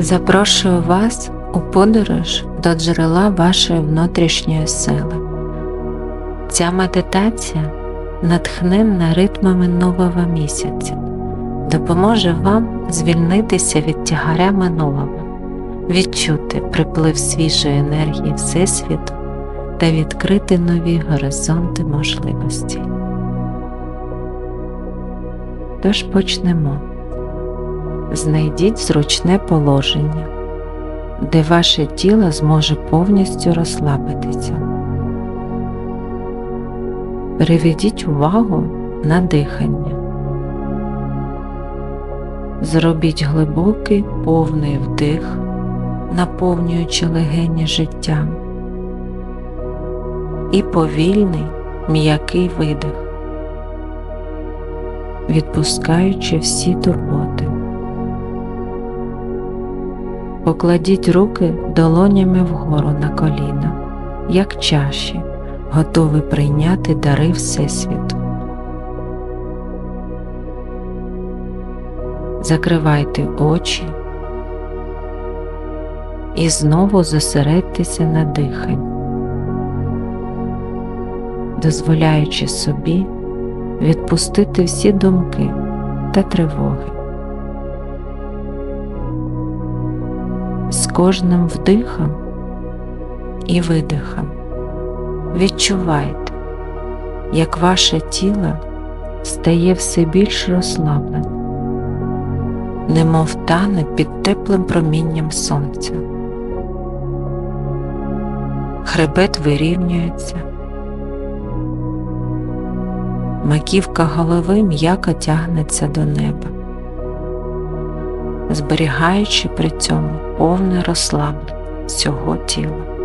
Запрошую вас у подорож до джерела вашої внутрішньої сили. Ця медитація натхненна ритмами нового місяця, допоможе вам звільнитися від тягаря минулого, відчути приплив свіжої енергії Всесвіту та відкрити нові горизонти можливостей. Тож почнемо. Знайдіть зручне положення, де ваше тіло зможе повністю розслабитися. Переведіть увагу на дихання. Зробіть глибокий повний вдих, наповнюючи легені життям, і повільний м'який видих, відпускаючи всі турботи. Покладіть руки долонями вгору на коліна, як чаші, готові прийняти дари Всесвіту. Закривайте очі і знову зосередьтеся на диханні, дозволяючи собі відпустити всі думки та тривоги. Кожним вдихом і видихом. Відчувайте, як ваше тіло стає все більш розслабленим, немов тане під теплим промінням сонця. Хребет вирівнюється, маківка голови м'яко тягнеться до неба зберігаючи при цьому повне розслаблення всього тіла.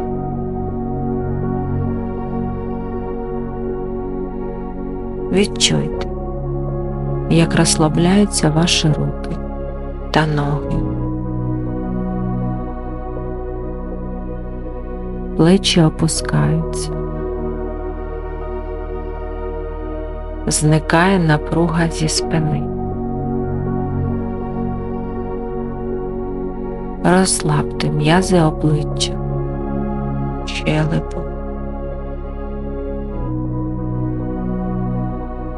Відчуйте, як розслабляються ваші руки та ноги, плечі опускаються, зникає напруга зі спини. Розслабте м'язи обличчя, щелепу.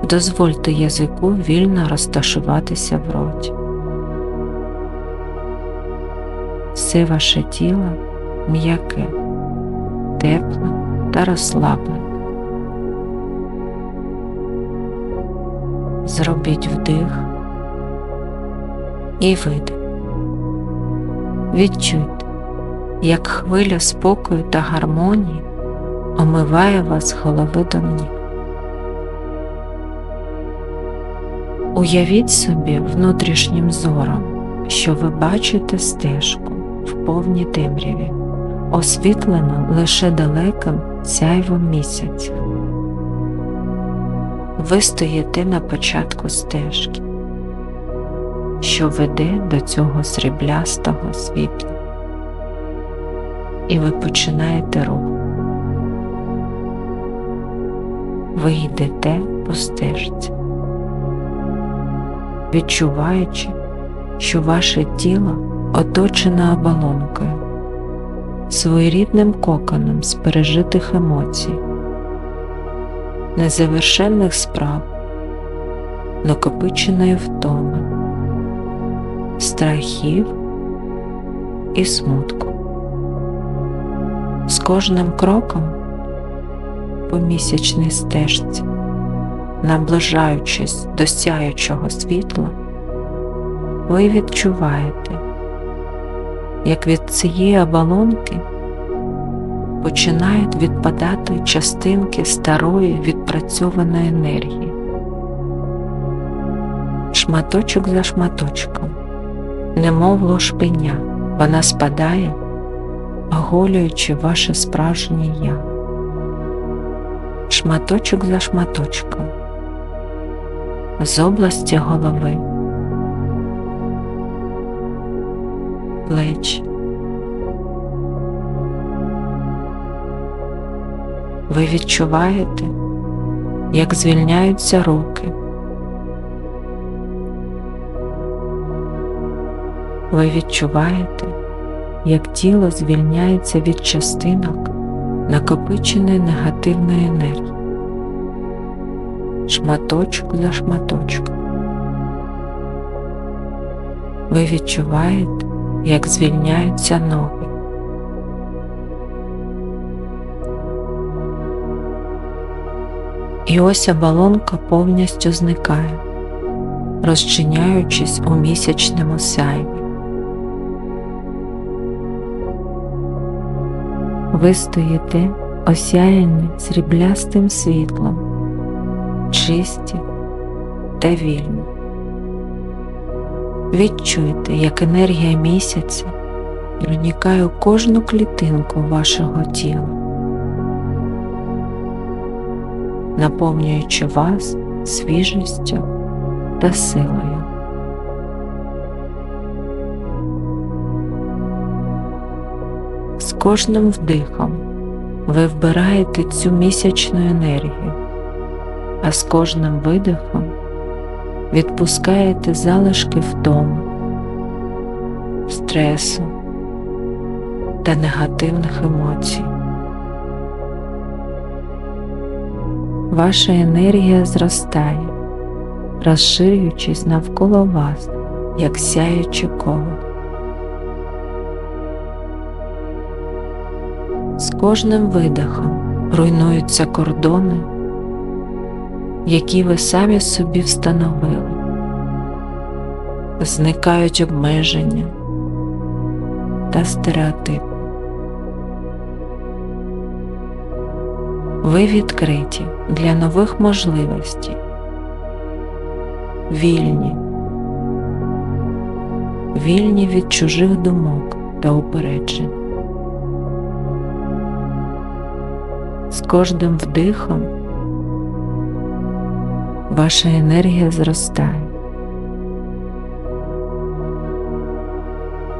Дозвольте язику вільно розташуватися в роті. Все ваше тіло м'яке, тепле та розслаблене. Зробіть вдих і видих. Відчуйте, як хвиля спокою та гармонії омиває вас з голови до ніг. Уявіть собі внутрішнім зором, що ви бачите стежку в повній темряві, освітлену лише далеким сяйвом місяця. Ви стоїте на початку стежки що веде до цього сріблястого світла. І ви починаєте рух. Ви йдете по стежці, відчуваючи, що ваше тіло оточене оболонкою, своєрідним коконом з пережитих емоцій, незавершенних справ, накопиченої втоми страхів і смутку. З кожним кроком по місячній стежці, наближаючись до сяючого світла, ви відчуваєте, як від цієї оболонки починають відпадати частинки старої відпрацьованої енергії, шматочок за шматочком немов ложпиня, вона спадає, оголюючи ваше справжнє я, шматочок за шматочком, з області голови, плеч. Ви відчуваєте, як звільняються руки. Ви відчуваєте, як тіло звільняється від частинок накопиченої негативної енергії, шматочок за шматочком. Ви відчуваєте, як звільняються ноги. І ось оболонка повністю зникає, розчиняючись у місячному сяйві. Ви стоїте осяяні сріблястим світлом, чисті та вільні. Відчуйте, як енергія місяця проникає у кожну клітинку вашого тіла, наповнюючи вас свіжістю та силою. Кожним вдихом ви вбираєте цю місячну енергію, а з кожним видихом відпускаєте залишки втому, стресу та негативних емоцій. Ваша енергія зростає, розширюючись навколо вас, як сяюче коло. Кожним видихом руйнуються кордони, які ви самі собі встановили, зникають обмеження та стереотипи. Ви відкриті для нових можливостей, вільні, вільні від чужих думок та упереджень. З кожним вдихом ваша енергія зростає.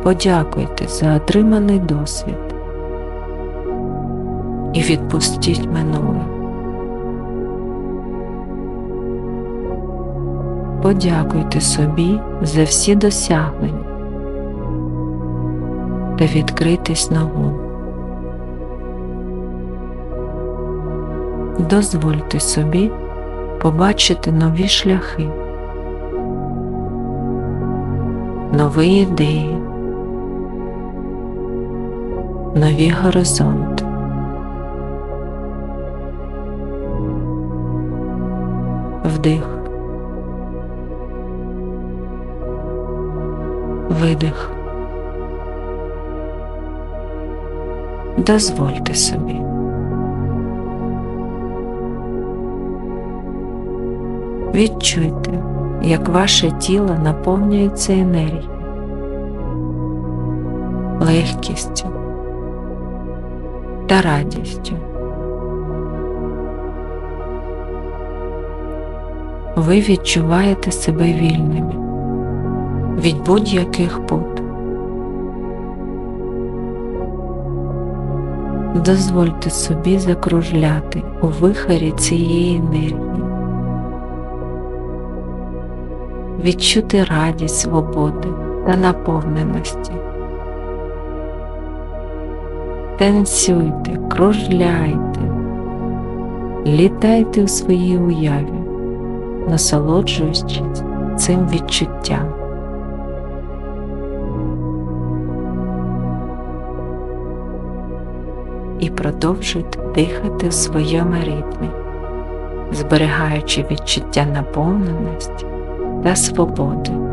Подякуйте за отриманий досвід і відпустіть минуле. Подякуйте собі за всі досягнення та відкритись новому. Дозвольте собі побачити нові шляхи, нові ідеї, нові горизонти. Вдих, видих. Дозвольте собі. Відчуйте, як ваше тіло наповнюється енергією, легкістю та радістю. Ви відчуваєте себе вільними від будь-яких пут. Дозвольте собі закружляти у вихорі цієї енергії. Відчути радість свободи та наповненості. Танцюйте, кружляйте, літайте у своїй уяві, насолоджуючись цим відчуттям. І продовжуйте дихати в своєму ритмі, зберігаючи відчуття наповненості та свободи.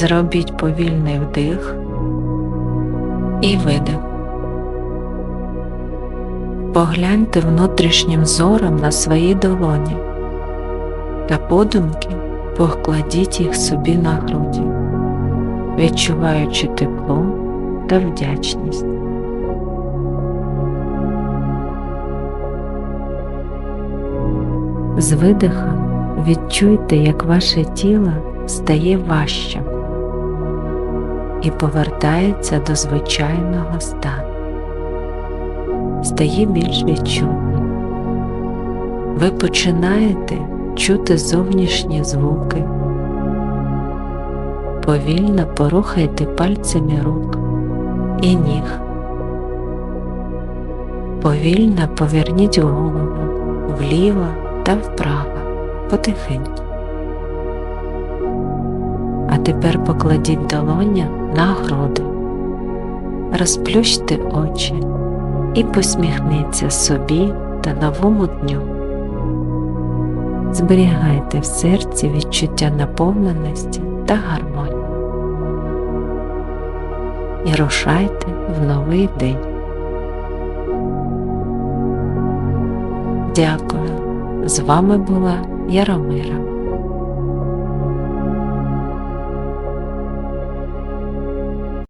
Зробіть повільний вдих і видих. Погляньте внутрішнім зором на свої долоні та подумки покладіть їх собі на груді. відчуваючи тепло та вдячність. З видихом відчуйте, як ваше тіло стає важчим і повертається до звичайного стану, стає більш відчутним. Ви починаєте чути зовнішні звуки, повільно порухайте пальцями рук і ніг. Повільно поверніть голову вліво та вправо потихеньку. Тепер покладіть долоня на груди, розплющте очі і посміхніться собі та новому дню. Зберігайте в серці відчуття наповненості та гармонії. І рушайте в новий день. Дякую. З вами була Яромира.